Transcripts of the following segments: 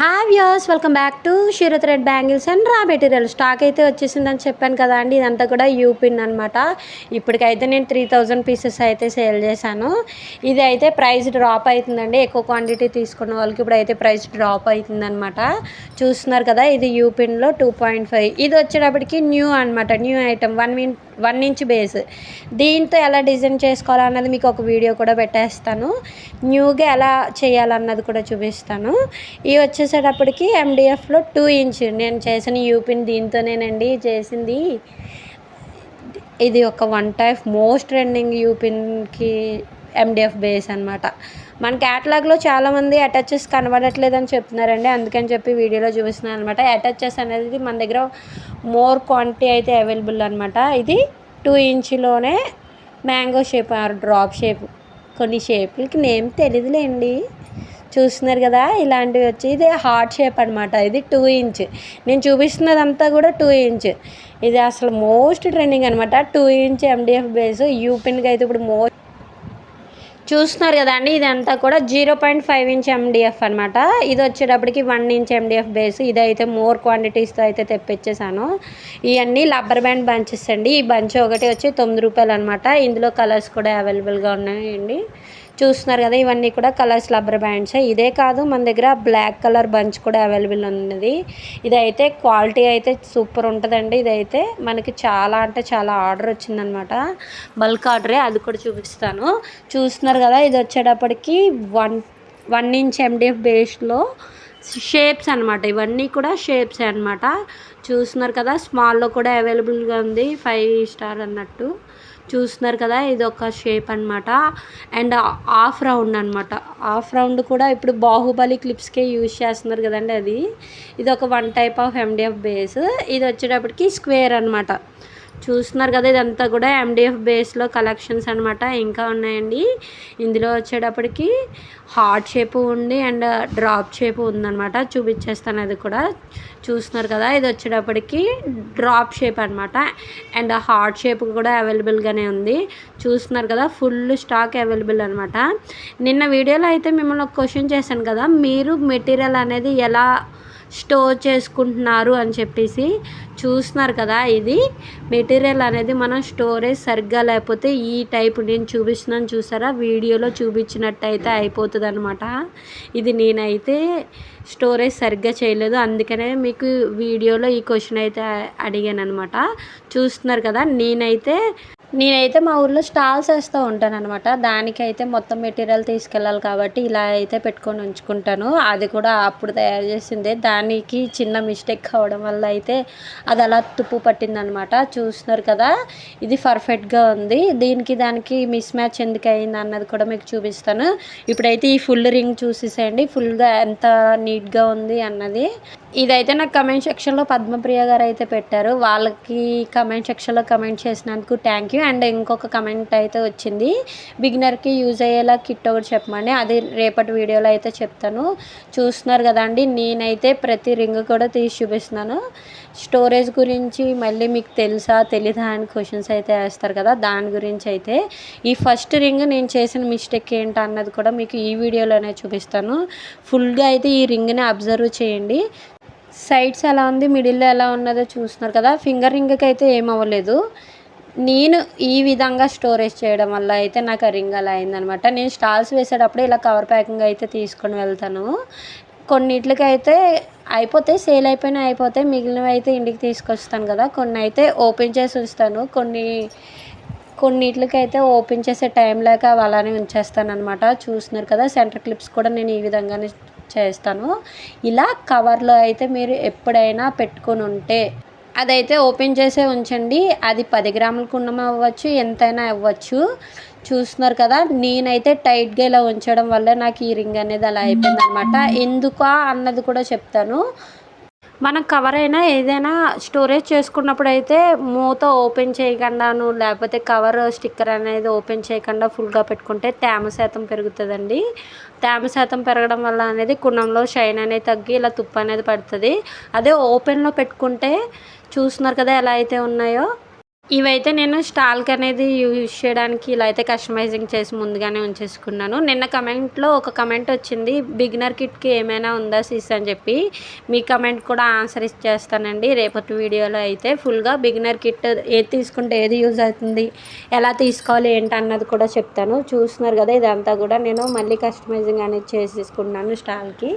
Hi యర్స్ welcome back to Sheerat red bangles and raw material stock అయితే వచ్చేసిందని చెప్పాను కదా అండి. ఇదంతా కూడా యూపిన్ అనమాట ఇప్పటికైతే నేను త్రీ థౌజండ్ పీసెస్ అయితే సేల్ చేశాను. ఇది అయితే ప్రైస్ డ్రాప్ అవుతుందండి ఎక్కువ క్వాంటిటీ తీసుకున్న వాళ్ళకి ఇప్పుడు అయితే ప్రైస్ డ్రాప్ అవుతుందనమాట చూస్తున్నారు కదా ఇది యూపిన్లో టూ పాయింట్ ఫైవ్ ఇది వచ్చేటప్పటికి న్యూ అనమాట new item one min one inch base. దీంతో ఎలా డిజైన్ చేసుకోవాలన్నది మీకు ఒక వీడియో కూడా పెట్టేస్తాను. న్యూగా ఎలా చేయాలన్నది కూడా చూపిస్తాను. ఇవి వచ్చేసేటప్పటికి ఎండిఎఫ్లో టూ ఇంచ్. నేను చేసిన యూపిన్ దీంతోనేనండి చేసింది. ఇది ఒక వన్ టైప్ మోస్ట్ ట్రెండింగ్ యూపిన్కి ఎండిఎఫ్ బేస్ అనమాట మన క్యాటలాగ్లో చాలామంది అటాచెస్ కనబడట్లేదని చెప్తున్నారండి. అందుకని చెప్పి వీడియోలో చూపిస్తున్నాను అనమాట అటాచెస్ అనేది మన దగ్గర మోర్ క్వాంటిటీ అయితే అవైలబుల్ అనమాట ఇది two ఇంచ్లోనే mango shape or drop shape కొన్ని షేపులకి నేమ్ తెలియదులేండి చూస్తున్నారు కదా ఇలాంటివి వచ్చి ఇది హార్ట్ షేప్ అనమాట ఇది టూ ఇంచ్ నేను చూపిస్తున్నదంతా కూడా టూ ఇంచ్ ఇది అసలు మోస్ట్ ట్రెండింగ్ అనమాట టూ ఇంచ్ ఎండిఎఫ్ బేస్ యూపిన్కి అయితే ఇప్పుడు మోస్ట్ చూస్తున్నారు కదండి ఇదంతా కూడా zero point five inch MDF అనమాట ఇది వచ్చేటప్పటికి వన్ ఇంచ్ ఎండిఎఫ్ బేస్ ఇదైతే మోర్ క్వాంటిటీస్తో అయితే తెప్పించేసాను ఇవన్నీ లబ్బర్ బ్యాండ్ బంచెస్ అండి. ఈ బంచ్ ఒకటి వచ్చి తొమ్మిది రూపాయలు అనమాట ఇందులో కలర్స్ కూడా అవైలబుల్గా ఉన్నాయండి. చూస్తున్నారు కదా ఇవన్నీ కూడా కలర్స్ రబ్బర్ బ్యాండ్స్. ఇదే కాదు మన దగ్గర బ్లాక్ కలర్ బంచ్ కూడా అవైలబుల్ ఉన్నది. ఇదైతే క్వాలిటీ అయితే సూపర్ ఉంటుందండి. ఇదైతే మనకి చాలా అంటే చాలా ఆర్డర్ వచ్చిందనమాట. బల్క్ ఆర్డరే అది కూడా చూపిస్తాను. చూస్తున్నారు కదా ఇది వచ్చేటప్పటికి వన్ వన్ ఇంచ్ ఎండిఎఫ్ బేస్లో షేప్స్ అనమాట. ఇవన్నీ కూడా షేప్స్ అనమాట. చూస్తున్నారు కదా స్మాల్లో కూడా అవైలబుల్గా ఉంది ఫైవ్ స్టార్ అన్నట్టు. చూస్తున్నారు కదా ఇది ఒక షేప్ అనమాట అండ్ హాఫ్ రౌండ్ అనమాట హాఫ్ రౌండ్ కూడా ఇప్పుడు బాహుబలి క్లిప్స్కే యూజ్ చేస్తున్నారు కదండి అది. ఇది ఒక one type of MDF base ఇది వచ్చేటప్పటికి స్క్వేర్ అనమాట చూస్తున్నారు కదా ఇదంతా కూడా ఎండిఎఫ్ బేస్లో కలెక్షన్స్ అనమాట ఇంకా ఉన్నాయండి. ఇందులో వచ్చేటప్పటికి హార్ట్ షేప్ ఉంది అండ్ డ్రాప్ షేప్ ఉందన్నమాట. చూపించేస్తాను అది కూడా. చూస్తున్నారు కదా ఇది వచ్చేటప్పటికి డ్రాప్ షేప్ అనమాట అండ్ హార్ట్ షేప్ కూడా అవైలబుల్గానే ఉంది. చూస్తున్నారు కదా ఫుల్ స్టాక్ అవైలబుల్ అనమాట నిన్న వీడియోలో అయితే మిమ్మల్ని ఒక క్వశ్చన్ చేశాను కదా మీరు మెటీరియల్ అనేది ఎలా స్టోర్ చేసుకుంటున్నారు అని చెప్పేసి. చూస్తున్నారు కదా ఇది. మెటీరియల్ అనేది మనం స్టోరేజ్ సరిగ్గా లేకపోతే ఈ టైప్ నేను చూపిస్తున్నాను చూసారా? వీడియోలో చూపించినట్టు అయితే అయిపోతుంది అనమాట ఇది నేనైతే స్టోరేజ్ సరిగ్గా చేయలేదు. అందుకనే మీకు వీడియోలో ఈ క్వశ్చన్ అయితే అడిగాను అనమాట చూస్తున్నారు కదా నేనైతే నేనైతే మా ఊర్లో స్టాల్స్ వేస్తూ ఉంటాను అనమాట దానికైతే మొత్తం మెటీరియల్ తీసుకెళ్ళాలి కాబట్టి ఇలా అయితే పెట్టుకొని ఉంచుకుంటాను. అది కూడా అప్పుడు తయారు చేసిందే. దానికి చిన్న మిస్టేక్ కావడం వల్ల అయితే అది అలా తుప్పు పట్టిందనమాట. చూస్తున్నారు కదా ఇది పర్ఫెక్ట్గా ఉంది. దీనికి దానికి మిస్ మ్యాచ్ ఎందుకు అయింది అన్నది కూడా మీకు చూపిస్తాను. ఇప్పుడైతే ఈ ఫుల్ రింగ్ చూసేసేయండి. ఫుల్గా ఎంత నీట్గా ఉంది అన్నది ఇదైతే నాకు కమెంట్ సెక్షన్లో పద్మప్రియ గారు అయితే పెట్టారు. వాళ్ళకి కమెంట్ సెక్షన్లో కమెంట్ చేసినందుకు థ్యాంక్ యూ. అండ్ ఇంకొక కమెంట్ అయితే వచ్చింది. బిగినర్కి యూజ్ అయ్యేలా కిట్ ఒకటి చెప్పమని అది రేపటి వీడియోలో అయితే చెప్తాను. చూస్తున్నారు కదండి నేనైతే ప్రతి రింగ్ కూడా తీసి చూపిస్తున్నాను. స్టోరేజ్ గురించి మళ్ళీ మీకు తెలుసా తెలీదా అని క్వశ్చన్స్ అయితే వేస్తారు కదా దాని గురించి అయితే. ఈ ఫస్ట్ రింగ్ నేను చేసిన మిస్టేక్ ఏంటి అన్నది కూడా మీకు ఈ వీడియోలోనే చూపిస్తాను. ఫుల్గా అయితే ఈ రింగ్ని అబ్జర్వ్ చేయండి. సైడ్స్ ఎలా ఉంది మిడిల్లో ఎలా ఉన్నదో చూస్తున్నారు కదా. ఫింగర్ రింగ్కి అయితే ఏమవ్వలేదు నేను ఈ విధంగా స్టోరేజ్ చేయడం వల్ల అయితే నాకు ఆ రింగ్ అలా అయిందనమాట. నేను స్టాల్స్ వేసేటప్పుడు ఇలా కవర్ ప్యాకింగ్ అయితే తీసుకొని వెళ్తాను. కొన్నిట్లకి అయితే అయిపోతే సేల్ అయిపోయిన అయిపోతే మిగిలినవి అయితే ఇంటికి తీసుకొస్తాను కదా. కొన్ని అయితే ఓపెన్ చేసి ఉంచుతాను. కొన్ని కొన్నిట్లకి అయితే ఓపెన్ చేసే టైం లేక అలానే ఉంచేస్తాను అనమాట చూస్తున్నారు కదా సెంటర్ క్లిప్స్ కూడా నేను ఈ విధంగానే చేస్తాను. ఇలా కవర్లో అయితే మీరు ఎప్పుడైనా పెట్టుకొని ఉంటే అదైతే ఓపెన్ చేసే ఉంచండి. అది పది గ్రాముల కుండం అవ్వచ్చు ఎంతైనా అవ్వచ్చు. చూస్తున్నారు కదా నేనైతే టైట్గా ఇలా ఉంచడం వల్ల నాకు ఈ రింగ్ అనేది అలా అయిపోయింది అనమాట ఎందుకా అన్నది కూడా చెప్తాను. మనం కవర్ అయినా ఏదైనా స్టోరేజ్ చేసుకున్నప్పుడు అయితే మూత ఓపెన్ చేయకుండాను లేకపోతే కవర్ స్టిక్కర్ అనేది ఓపెన్ చేయకుండా ఫుల్గా పెట్టుకుంటే తేమ శాతం పెరుగుతుందండి. తేమ శాతం పెరగడం వల్ల అనేది కుణంలో షైన్ అనేది తగ్గి ఇలా తుప్పు అనేది పడుతుంది. అదే ఓపెన్లో పెట్టుకుంటే చూస్తున్నారు కదా ఎలా అయితే ఉన్నాయో ఇవైతే నేను స్టాల్క్ అనేది యూజ్ చేయడానికి ఇలా అయితే కస్టమైజింగ్ చేసి ముందుగానే ఉంచేసుకున్నాను. నిన్న కమెంట్లో ఒక కమెంట్ వచ్చింది బిగినర్ కిట్కి ఏమైనా ఉందా సిస్? అని చెప్పి. మీ కమెంట్ కూడా ఆన్సర్ ఇచ్చేస్తానండి. రేపటి వీడియోలో అయితే ఫుల్గా బిగినర్ కిట్ ఏది తీసుకుంటే ఏది యూజ్ అవుతుంది ఎలా తీసుకోవాలి ఏంటి అన్నది కూడా చెప్తాను. చూస్తున్నారు కదా ఇదంతా కూడా నేను మళ్ళీ కస్టమైజింగ్ అనేది చేసేసుకున్నాను స్టాల్కి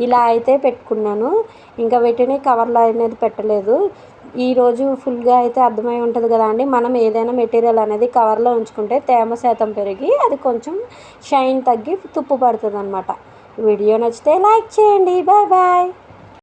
ఇలా అయితే పెట్టుకున్నాను. ఇంకా వీటిని కవర్లో అనేది పెట్టలేదు. ఈరోజు ఫుల్గా అయితే అర్థమై ఉంటుంది కదా అండి. మనం ఏదైనా మెటీరియల్ అనేది కవర్లో ఉంచుకుంటే తేమ శాతం పెరిగి అది కొంచెం షైన్ తగ్గి తుప్పు పడుతుంది అనమాట వీడియో నచ్చితే లైక్ చేయండి. Bye bye.